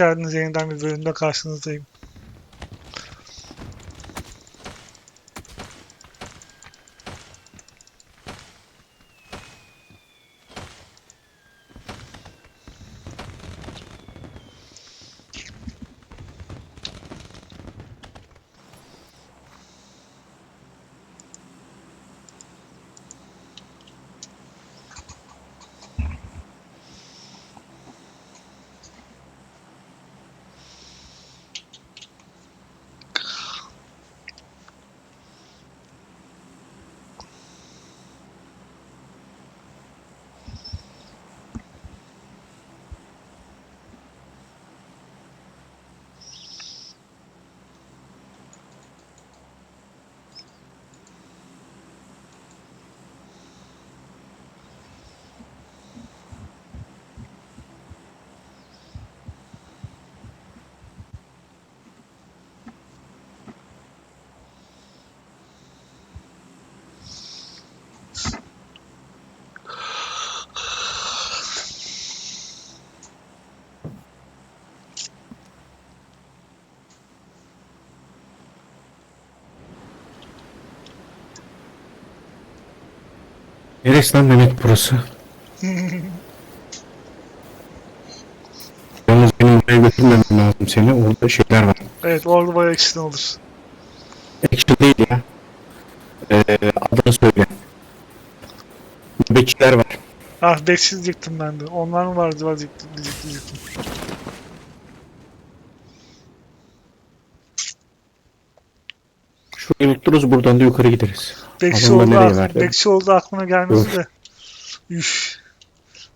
geldiniz. Yeniden bir bölümde karşınızdayım. Neresi lan Mehmet burası? Yalnız benim buraya götürmemem lazım seni. Orada şeyler var. Evet orada bayağı action olur. Action değil ya. Ee, adını söyle. Nöbetçiler var. Ah bekçi diyecektim ben de. Onlar mı vardı var diyecektim. diyecektim. Şurayı unutturuz buradan da yukarı gideriz. Bekçi oldu, ak- bekçi oldu aklıma gelmedi de. Üf.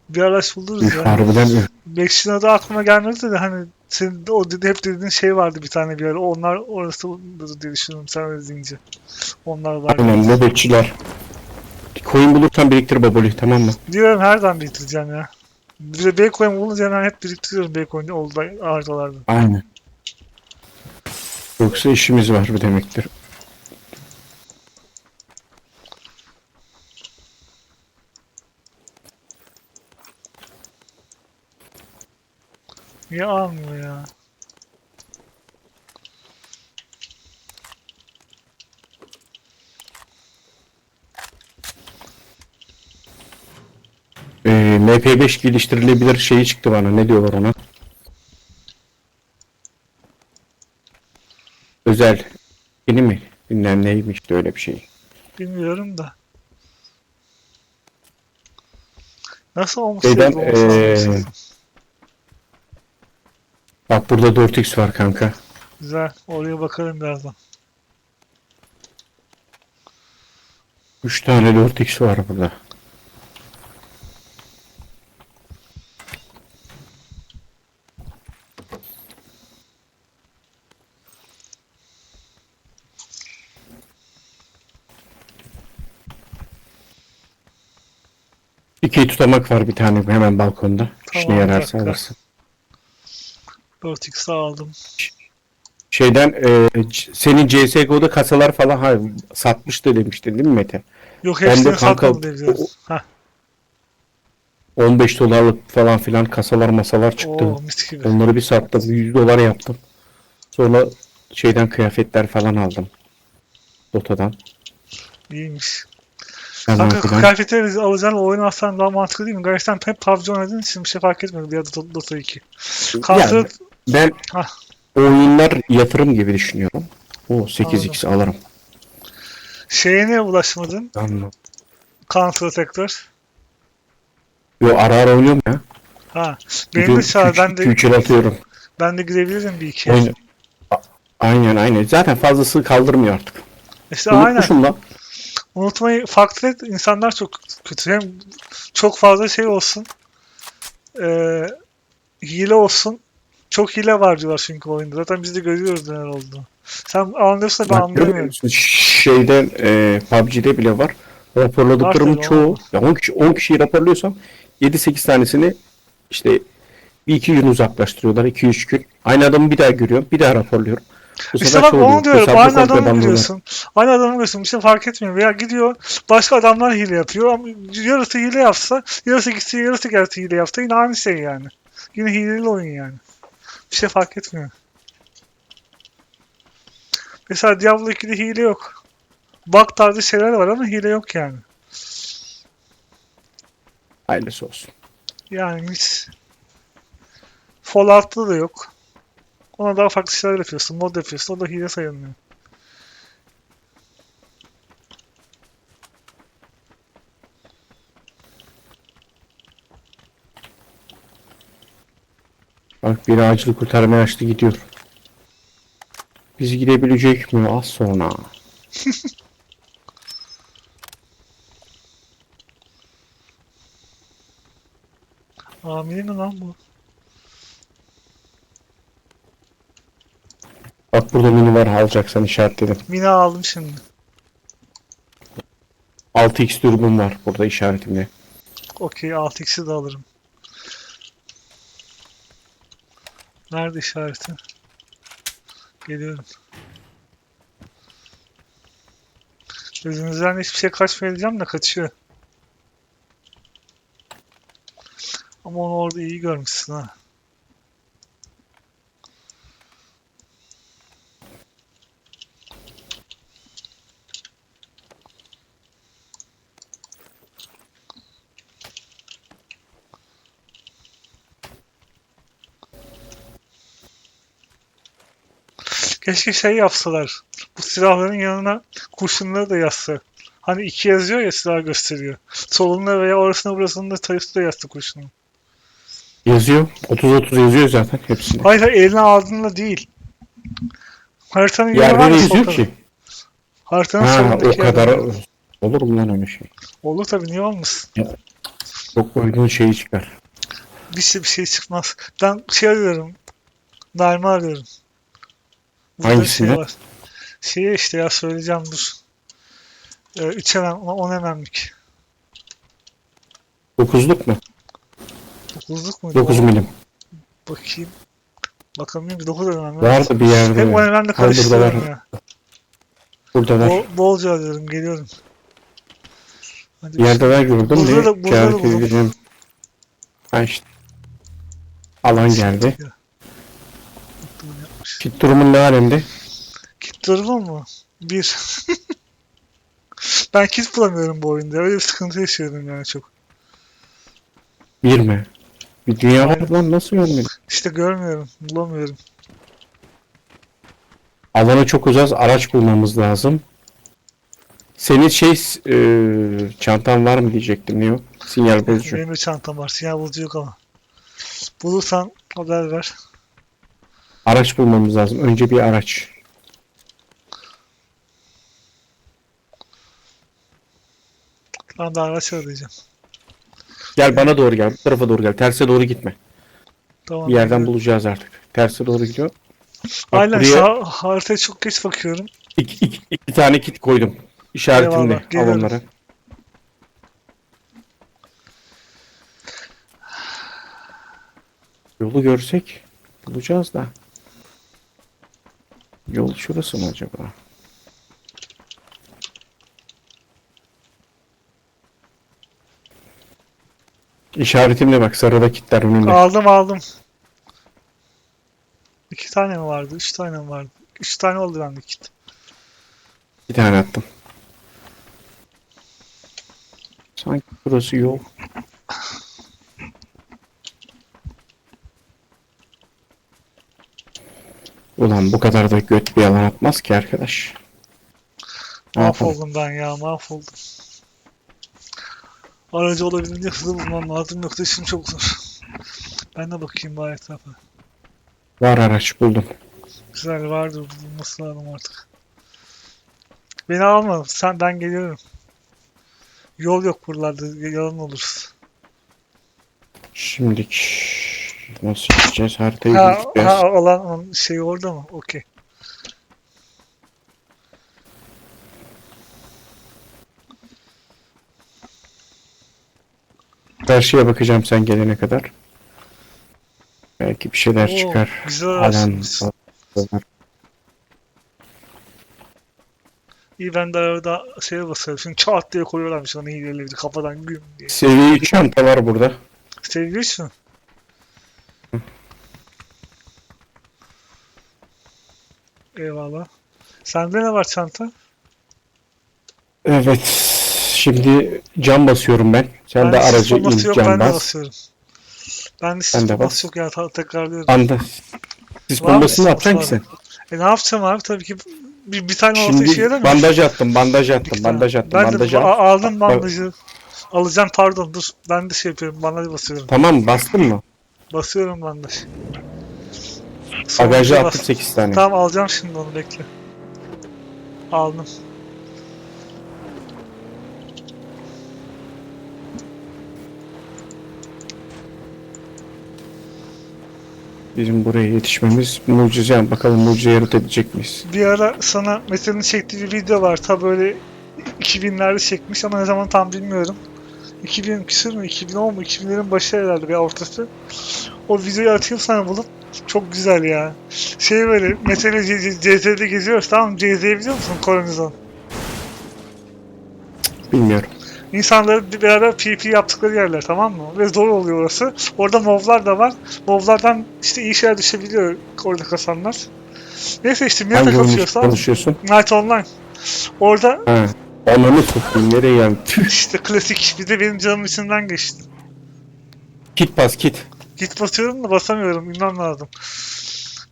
Bir araç buluruz Üf, ya. harbiden mi? Bekçinin adı aklıma gelmedi de hani senin de o dedi, hep dediğin şey vardı bir tane bir ara. Onlar orası diye düşünüyorum sen öyle deyince. Onlar var. Aynen nöbetçiler. Koyun bulursan biriktir baboli tamam mı? Diyorum her zaman biriktireceğim ya. Bir de Beycoin bulunca hemen hep biriktiriyorum Beycoin'i oldu haritalarda. Aynen. Yoksa işimiz var bu demektir. Niye almıyor ya? Ee, MP5 geliştirilebilir şeyi çıktı bana. Ne diyorlar ona? Özel. Yeni mi? Bilmem neymiş de öyle bir şey. Bilmiyorum da. Nasıl olmuş? Şeyden, olmuş. Bak burada 4x var kanka. Güzel. Oraya bakarım birazdan. 3 tane 4x var burada. İki tutamak var bir tane hemen balkonda. Tamam, İşine yararsa alırsın. 4x aldım. Şeyden e, senin CSGO'da kasalar falan ha, satmıştı demiştin değil mi Mete? Yok Ben de hepsini kanka- satmadım diye biliyorum. Heh. 15 dolarlık falan filan kasalar masalar çıktı. Oo mis gibi. Onları bir sattım. 100 dolar yaptım. Sonra şeyden kıyafetler falan aldım. Dota'dan. İyiymiş. Falan Kanka filan. kıyafetleri alacağın oyunu alsan daha mantıklı değil mi? Gerçekten hep PUBG oynadığın için bir şey fark etmedi bir Dota, Dota 2. Counter Yani ben Hah. oyunlar yatırım gibi düşünüyorum. O 8x alırım. şeye niye ulaşmadın? Anladım. Counter tekrar. Yo ara ara oynuyorum ya. Ha. Beni de çağır. Ben de, 2 yıl atıyorum. ben de girebilirim bir iki. Oyun- A- Aynen aynen. Zaten fazlası kaldırmıyor artık. İşte aynen. Unutmuşum lan. Unutmayı farklı et. İnsanlar çok kötü. Hem çok fazla şey olsun. Eee hile olsun. Çok hile var diyorlar çünkü oyunda. Zaten biz de görüyoruz neler olduğunu. Sen anlıyorsun ben musun? Şeyden e, PUBG'de bile var. Raporladıklarımın çoğu ya 10 kişi 10 kişiyi raporluyorsam 7-8 tanesini işte bir iki gün uzaklaştırıyorlar. 2-3 gün. Aynı adamı bir daha görüyorum. Bir daha raporluyorum. Bu İşte bak şey onu diyorum. Aynı komple adamı görüyorsun. Aynı adamı görüyorsun. Bir şey fark etmiyor. Veya gidiyor başka adamlar hile yapıyor. Ama yarısı hile yapsa, yarısı gitse, yarısı gelse hile yapsa yine aynı şey yani. Yine hileli oyun yani. Hiçbir şey fark etmiyor. Mesela Diablo 2'de hile yok. Bug tarzı şeyler var ama hile yok yani. Hayırlısı olsun. Yani hiç Fallout'ta da yok. Ona daha farklı şeyler yapıyorsun. Mod yapıyorsun. O da hile sayılmıyor. Bak bir acil kurtarma açtı gidiyor. Bizi gidebilecek mi az sonra? Amiri mi lan bu? Bak burada mini var alacaksan işaretledim. Mina aldım şimdi. 6x dürbün var burada işaretimde. Okey 6x'i de alırım. Nerede işareti? Geliyorum. Gözünüzden hiçbir şey kaçmayacağım da kaçıyor. Ama onu orada iyi görmüşsün ha. Keşke şey yapsalar. Bu silahların yanına kurşunları da yazsa. Hani iki yazıyor ya silah gösteriyor. Solunda veya orasına burasında sayısı da yazsa kurşunun. Yazıyor. 30-30 yazıyor zaten hepsinde. Hayır hayır eline aldığında değil. Haritanın yanı Yerde var de ya yazıyor ki. Haritanın Ha solundaki o kadar yerde. olur mu lan öyle şey? Olur tabii niye olmasın. Çok oyunun şeyi çıkar. Bir şey, bir şey çıkmaz. Ben şey arıyorum. Naime arıyorum. Burada Hangisinde? Şey var. Şeye işte ya söyleyeceğim dur. Ee, 3 mm, 10 mm'lik. 9'luk mu? 9'luk muydu? 9 milim. Bakayım. Bakamıyorum ki 9 mm. Vardı bir yerde. Hep o mm'le Ha, burada karıştırıyorum var. ya. Burada var. Bol, bolca arıyorum geliyorum. Hadi Bir yerde daha gördüm Burada de da- burada da buldum. Ha işte. Alan geldi. Yapmış. Kit durumun ne alemde? Kit durumu mu? Bir. ben kit bulamıyorum bu oyunda. Öyle bir sıkıntı yaşıyorum yani çok. Bir mi? Bir dünya var lan nasıl görmedin? İşte görmüyorum. Bulamıyorum. Alana çok uzak araç bulmamız lazım. Senin şey e, çantan var mı diyecektim o? Sinyal bozucu. Benim de çantam var. Siyah bulucu yok ama. Bulursan haber ver. Araç bulmamız lazım. Önce bir araç. Ben de araç arayacağım. Gel bana doğru gel. Bu tarafa doğru gel. Terse doğru gitme. Tamam. Bir yerden bulacağız artık. Terse doğru gidiyor. Bak Aynen buraya sağ, haritaya çok geç bakıyorum. iki, iki, iki tane kit koydum. İşaretimle. Al onları. Yolu görsek bulacağız da. Yol şurası mı acaba? İşaretimle bak sarıda kitler önünde. Aldım aldım. İki tane mi vardı? Üç tane mi vardı? Üç tane oldu bende kit. Bir tane attım. Sanki burası yol. Ulan bu kadar da göt bir yalan atmaz ki arkadaş. Ne? Mahvoldum ben ya mahvoldum. Aracı olabildiğince hızlı bulmam lazım yoksa işim çok zor. Ben de bakayım bari etrafa. Var araç buldum. Güzel vardır bulunması lazım artık. Beni alma sen ben geliyorum. Yol yok buralarda yalan oluruz. Şimdilik nasıl gideceğiz? Haritayı Ha, büyüteceğiz. ha alan şey orada mı? Okey. Karşıya bakacağım sen gelene kadar. Belki bir şeyler Oo, çıkar. güzel Alan. İyi ben de arada şeye basıyorum. Şimdi çat diye koyuyorlarmış onu hileleri kafadan güm diye. Seviye 3 çanta var burada. Seviyorsun. Eyvallah. Sende ne var çanta? Evet. Şimdi cam basıyorum ben. Sen de Bende sis aracı in yok ben cam de bas. basıyorum. Ben de Sen sis de bombası bas. yok ya ta- tekrarlıyorum. Anda. Sis bombasını yapacaksın ki sen? E ne yapacağım abi tabii ki bir, bir tane olsa işe Şimdi yaramıyor. bandaj attım, bandaj attım, bandaj attım, Ben de bandaj ba- attım. aldım bandajı. Alacağım pardon dur. Ben de şey yapıyorum bandaj basıyorum. Tamam bastın mı? Basıyorum bandaj. Bagajı Sonuncuya attım bastım. 8 tane. Tamam alacağım şimdi onu bekle. Aldım. Bizim buraya yetişmemiz mucize. Yani Bakalım mucize yaratabilecek miyiz? Bir ara sana Mete'nin çektiği bir video var. Ta böyle 2000'lerde çekmiş ama ne zaman tam bilmiyorum. 2000 küsür mü? 2010 mu? 2000'lerin başı herhalde bir ortası. O videoyu atayım sana bulup. Çok güzel ya. Şey böyle C- CZ'de geziyoruz tamam? CZ'yi biliyor musun? Koronizon. Bilmiyorum. İnsanların bir beraber PvP yaptıkları yerler tamam mı? Ve zor oluyor orası. Orada moblar da var. Moblardan işte iyi şeyler düşebiliyor orada kasanlar. Neyse işte tamam mı? konuşuyorsun? Night Online. Orada Ha. Ananı sokayım nereye yani? İşte klasik bir de benim canım içinden geçti. Kit bas kit. Git basıyorum da basamıyorum. Bilmem lazım.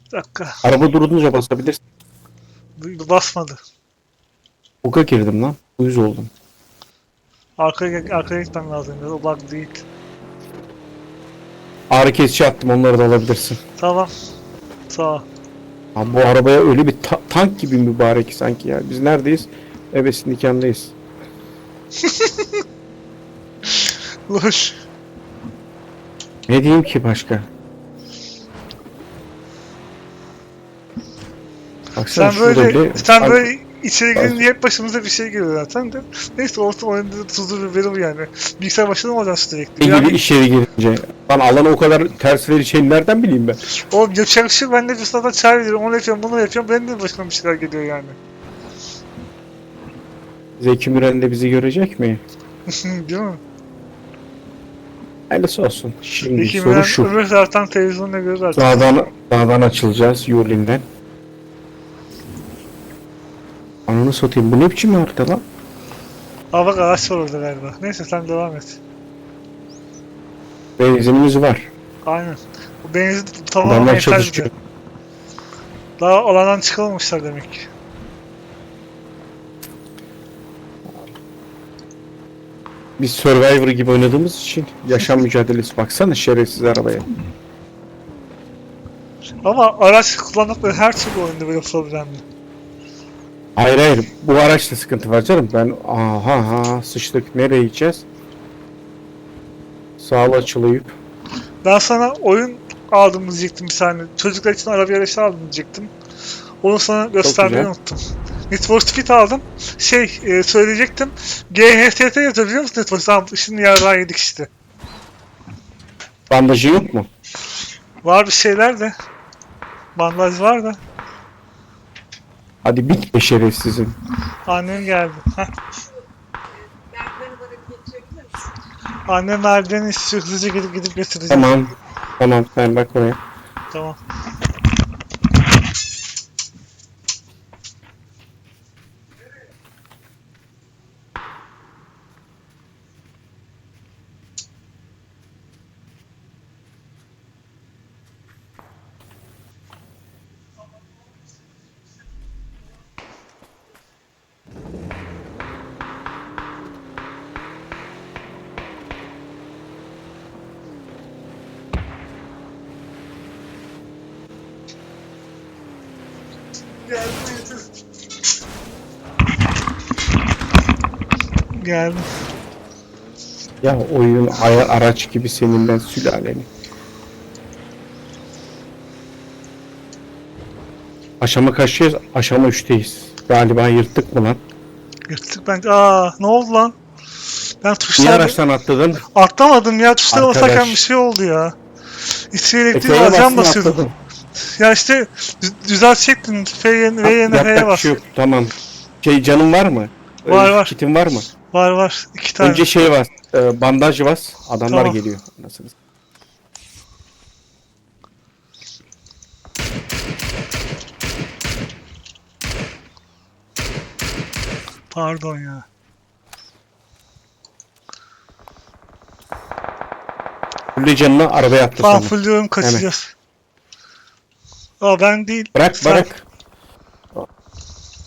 Bir dakika. Araba durunca basabilirsin. Bu- Basmadı. Buga girdim lan. Uyuz oldum. Arkaya, arkaya gitmem lazım. biraz, O bug değil. Ağrı kesici attım onları da alabilirsin. Tamam. Sağ ol. Ha, bu arabaya öyle bir ta- tank gibi mübarek sanki ya. Biz neredeyiz? Ebesin nikahındayız. Lol. Ne diyeyim ki başka? Baksana Sen böyle, bile- sen böyle içeri girince hep başımıza bir şey geliyor zaten de. Neyse ortam oyunda tuzlu biberi bu yani. Bilgisayar başında mı olacaksın sürekli? Ne Yani, gibi içeri girince? Lan alanı o kadar ters vereceğini nereden bileyim ben? oğlum yapacak bir şey. Ben de bir sırada çay veriyorum. Onu yapıyorum, bunu yapıyorum. Benim de başıma bir şeyler geliyor yani. Zeki Müren de bizi görecek mi? Değil mi? Hayırlısı olsun. Şimdi Peki soru şu. öbür taraftan televizyonda görür artık. Dağdan, dağdan açılacağız Yulin'den. Ananı satayım. Bu ne biçim harita lan? Aa bak ağaç var orada galiba. Neyse sen devam et. Benzinimiz var. Aynen. Bu benzin tamamen Adamlar yeter çalışıyor. Daha alandan çıkamamışlar demek ki. Biz Survivor gibi oynadığımız için yaşam mücadelesi. Baksana şerefsiz arabaya. Ama araç kullandıkları her türlü oyunda böyle problemli. Hayır hayır. Bu araçta sıkıntı var canım. Ben aha ha sıçtık. Nereye gideceğiz? Sağlı açılayıp. Ben sana oyun aldım diyecektim bir saniye. Çocuklar için araba yarışı aldım diyecektim. Onu sana göstermeyi güzel. unuttum. Need for Speed aldım. Şey e, söyleyecektim. GHTT yazıyor biliyor musun Need for Speed? Tamam şimdi yarrağı yedik işte. Bandajı yok mu? Var bir şeyler de. Bandaj var da. Hadi bit be şerefsizim. Annem geldi. Heh. Annem merdiveni istiyor. Hızlıca gidip gidip getireceğim. Tamam. Tamam sen bak oraya. Tamam. Geldim. Ya oyun aya- araç gibi senin ben sülaleni. Aşama kaçtayız? Aşama 3'teyiz. Galiba yırttık mı lan? Yırttık bence. Aa ne oldu lan? Ben Niye tuşlara araçtan atladın? atlamadım ya. Tuşlara basarken bir şey oldu ya. İçeri elektriği Efe'ye alacağım basıyordum. atladın. Ya işte dü- düzeltecektin. F'ye Yapacak bir bas. şey yok. Tamam. Şey canın var mı? Var, var. Kitin var mı? Var var. iki tane. Önce şey bas. E, bandaj bas. Adamlar Tamam. geliyor. Nasıl? Pardon ya. Fulle canını arabaya attı Tamam sonra. fulluyorum kaçacağız. Aa ben değil. Bırak Sen- bırak.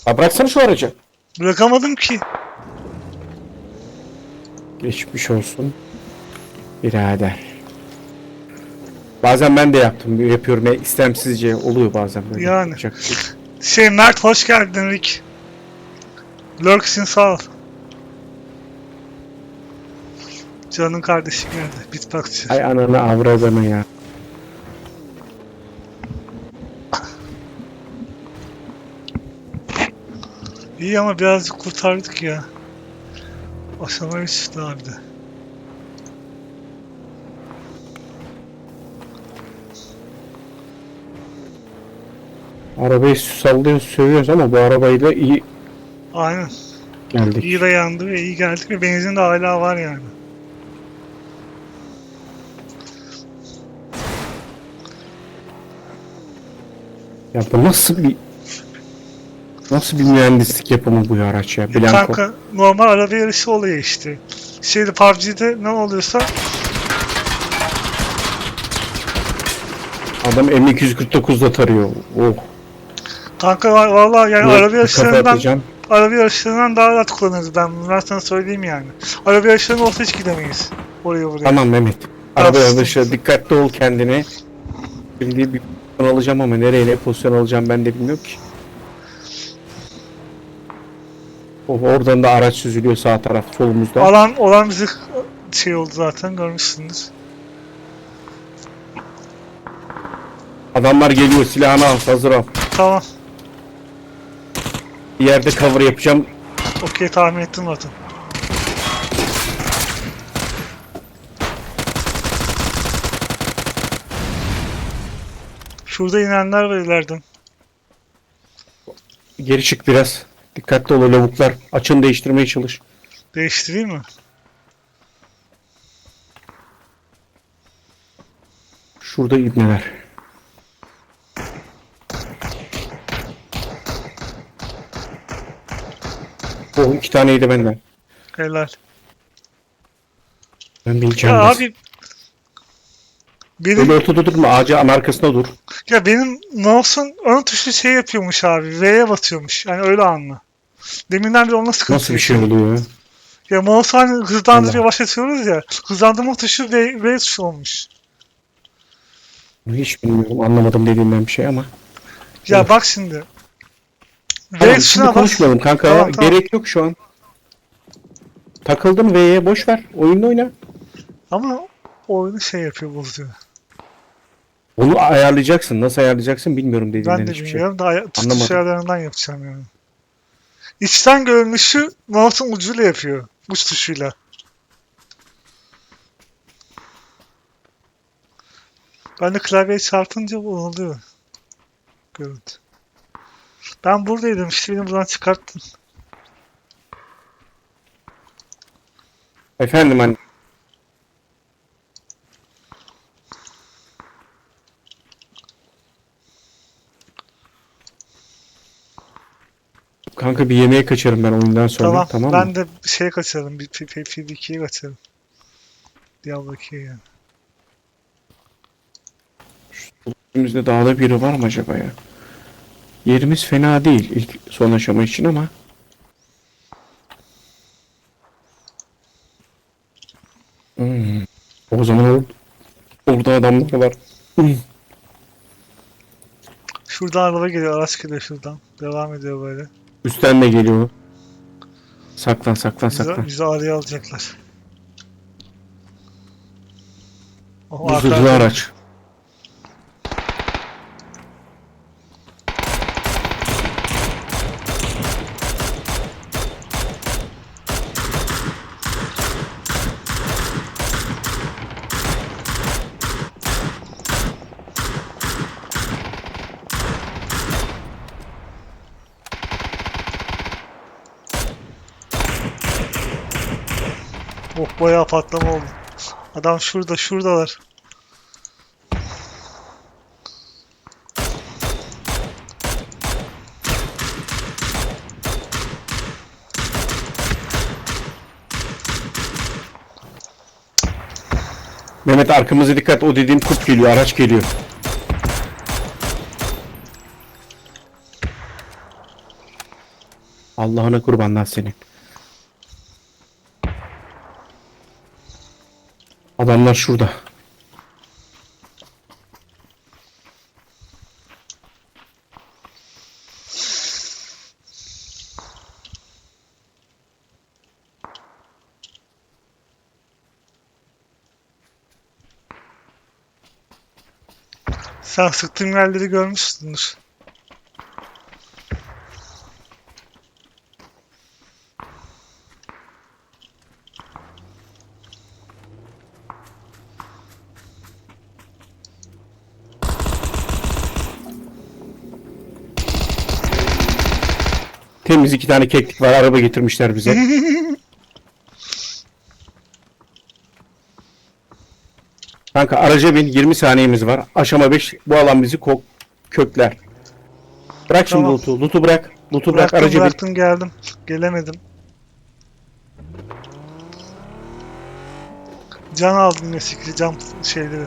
Ha, bıraksana şu aracı. Bırakamadım ki. Geçmiş olsun. Birader. Bazen ben de yaptım. Yapıyorum. Ya, istemsizce oluyor bazen böyle. Yani. Yapacak şey. Şey Mert hoş geldin Rick. Lurks'in sağ ol. Can'ın kardeşi geldi. Bitboxçı. Ay ananı avradını ya. İyi ama birazcık kurtardık ya. Aşama 3 daha bir de. Arabayı sallıyoruz, sövüyoruz ama bu arabayla iyi Aynen. geldik. İyi dayandı ve iyi geldik ve benzin de hala var yani. Ya bu nasıl bir nasıl bir mühendislik yapımı bu araç ya? Blanco. Kanka normal araba yarışı oluyor işte. Şeyde PUBG'de ne oluyorsa Adam M249'da tarıyor. Oh. kanka va- vallahi yani Bu araba yarışlarından araba yarışlarından daha rahat kullanırız ben bunu ben sana söyleyeyim yani. Araba yarışlarında olsa hiç gidemeyiz. Oraya buraya. Tamam Mehmet. Araba Tamam. yarışı dikkatli ol kendine. Şimdi bir pozisyon alacağım ama nereye ne pozisyon alacağım ben de bilmiyorum ki. Oradan da araç süzülüyor sağ taraf solumuzda. Alan olan bizi şey oldu zaten görmüşsünüz. Adamlar geliyor silahını al hazır ol. Tamam. Bir yerde cover yapacağım. Okey tahmin ettim zaten. Şurada inenler var ileriden. Geri çık biraz. Dikkatli ol lavuklar. Açın değiştirmeye çalış. Değiştireyim mi? Şurada ibneler. O iki taneydi benden. Helal. Ben bineceğim. Ya abi benim ortada durma. Ağacın arkasında dur. ya benim mouse'un ön tuşu şey yapıyormuş abi. V'ye batıyormuş. Yani öyle anla. Deminden beri onunla sıkıntı Nasıl bir şey oluyor ya? Ya mouse hani hızlandırıyor Allah. başlatıyoruz ya. Hızlandırma tuşu V, v tuşu olmuş. Hiç bilmiyorum. Anlamadım dediğinden bir şey ama. Ya Evet. bak şimdi. V Tamam, tuşuna bas. konuşmayalım kanka. Tamam, tamam. Gerek yok şu an. Takıldın V'ye boş ver. Oyunda oyna. Ama oyunu şey yapıyor bozuyor. Onu ayarlayacaksın. Nasıl ayarlayacaksın bilmiyorum dediğinden Ben de hiçbir şey. bilmiyorum da tutuş ayarlarından yapacağım yani. İçten görünüşü mouse'un ucuyla yapıyor. Uç tuşuyla. Ben de klavyeye çarpınca bu oluyor. Görüntü. Ben buradaydım işte beni buradan çıkarttın. Efendim hani. Kanka bir yemeğe kaçarım ben oyundan sonra. Tamam, Tamam, ben mı? de şeye kaçarım. Bir PvP'ye kaçarım. Diablo 2'ye yani. Önümüzde dağda biri var mı acaba ya? Yerimiz fena değil ilk son aşama için ama. Hmm. O zaman or- orada adamlar var. Hmm. Şuradan araba geliyor, araç geliyor şuradan. Devam ediyor böyle. Üstten de geliyor. Saklan saklan Bizi, saklan. bizi araya alacaklar. Bu zırhlı arkadan- araç. Bayağı patlama oldu. Adam şurada, şuradalar. Mehmet arkamıza dikkat. O dediğim kurt geliyor, araç geliyor. Allah'ına kurbanlar seni. Adamlar şurada. Sen sıktığım yerleri görmüşsündür. Temiz iki tane keklik var araba getirmişler bize. Kanka araca bin 20 saniyemiz var. Aşama 5 bu alan bizi ko- kökler. Bırak şimdi Tamam. loot'u. Loot'u bırak. Loot'u bırak Bıraktım araca bin. bıraktım geldim. Gelemedim. Can aldım ne sikri cam şeyleri.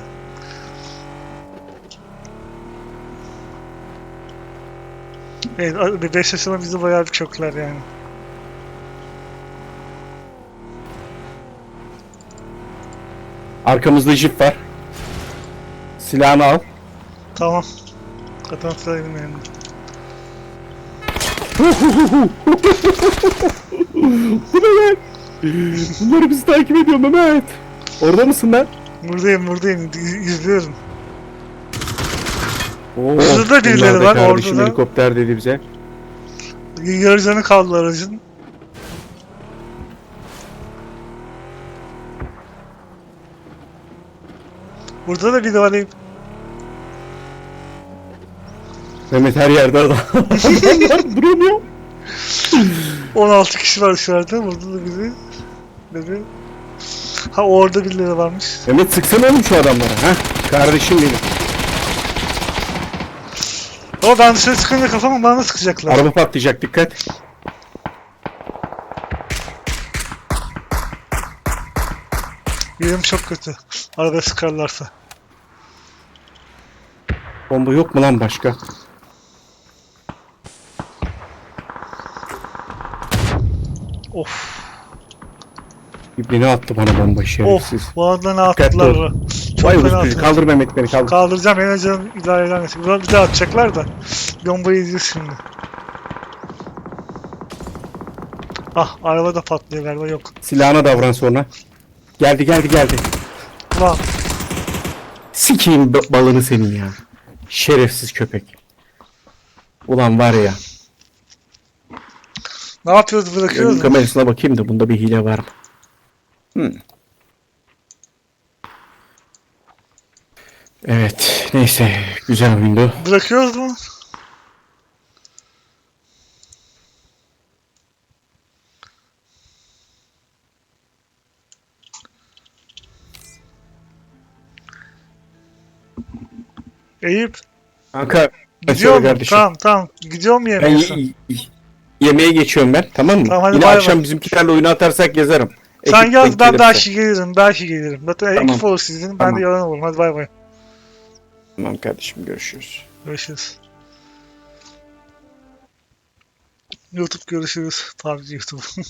Evet, 5 yaşında bizi bayağı bir kökler yani. Arkamızda jip var. Silahını al. Tamam. Katan saydım yani. Bu ne lan? Bunları bizi takip ediyor Mehmet. Orada mısın lan? Buradayım buradayım. İz- İzliyorum. Oo, Şurada birileri var, kardeşim, orada da. helikopter dedi bize. Yarı canı kaldı aracın. Burada da biri var. Eyüp. Mehmet her yerde adam. Duramıyor. 16 kişi var dışarıda. Burada da biri. Biri. Ha orada birileri varmış. Mehmet sıksana oğlum şu adamlara. ha? Kardeşim benim. Ama ben dışarı çıkınca kafama bana sıkacaklar. Araba patlayacak dikkat. Yerim çok kötü. Arada sıkarlarsa. Bomba yok mu lan başka? Of. İbni attı bana bomba şerefsiz. Of. Bu arada ne Dikkatli attılar. ol. Çok Vay attılar. kaldır Mehmet beni kaldır. Kaldıracağım en azından idare edermesin. Buradan bir daha atacaklar da. Bombayı yiyeceğiz şimdi. Ah araba da patlıyor galiba yok. Silahına davran sonra. Geldi geldi geldi. Ulan Sikeyim ba- balını senin ya. Şerefsiz köpek. Ulan var ya. ne yapıyoruz bırakıyoruz Ön mu? kamerasına bakayım da bunda bir hile var mı? Hmm. Evet. Neyse. Güzel oyundu. Bırakıyoruz mu? Eyüp Kanka. gidiyor mu? kardeşim. Tamam tamam. Gidiyor mu Ben yemeğe? ye- ye- yemeğe geçiyorum ben. Tamam mı? Tamam, hadi Yine bay akşam bay. bizimkilerle oyunu atarsak yazarım. Sen Ekip yaz ben gelirse. belki gelirim. Belki gelirim. Zaten Tamam. ekip olur sizin. Ben Tamam. de yalan olurum. Hadi bay bay. Tamam kardeşim görüşürüz. Görüşürüz. YouTube görüşürüz. PUBG YouTube.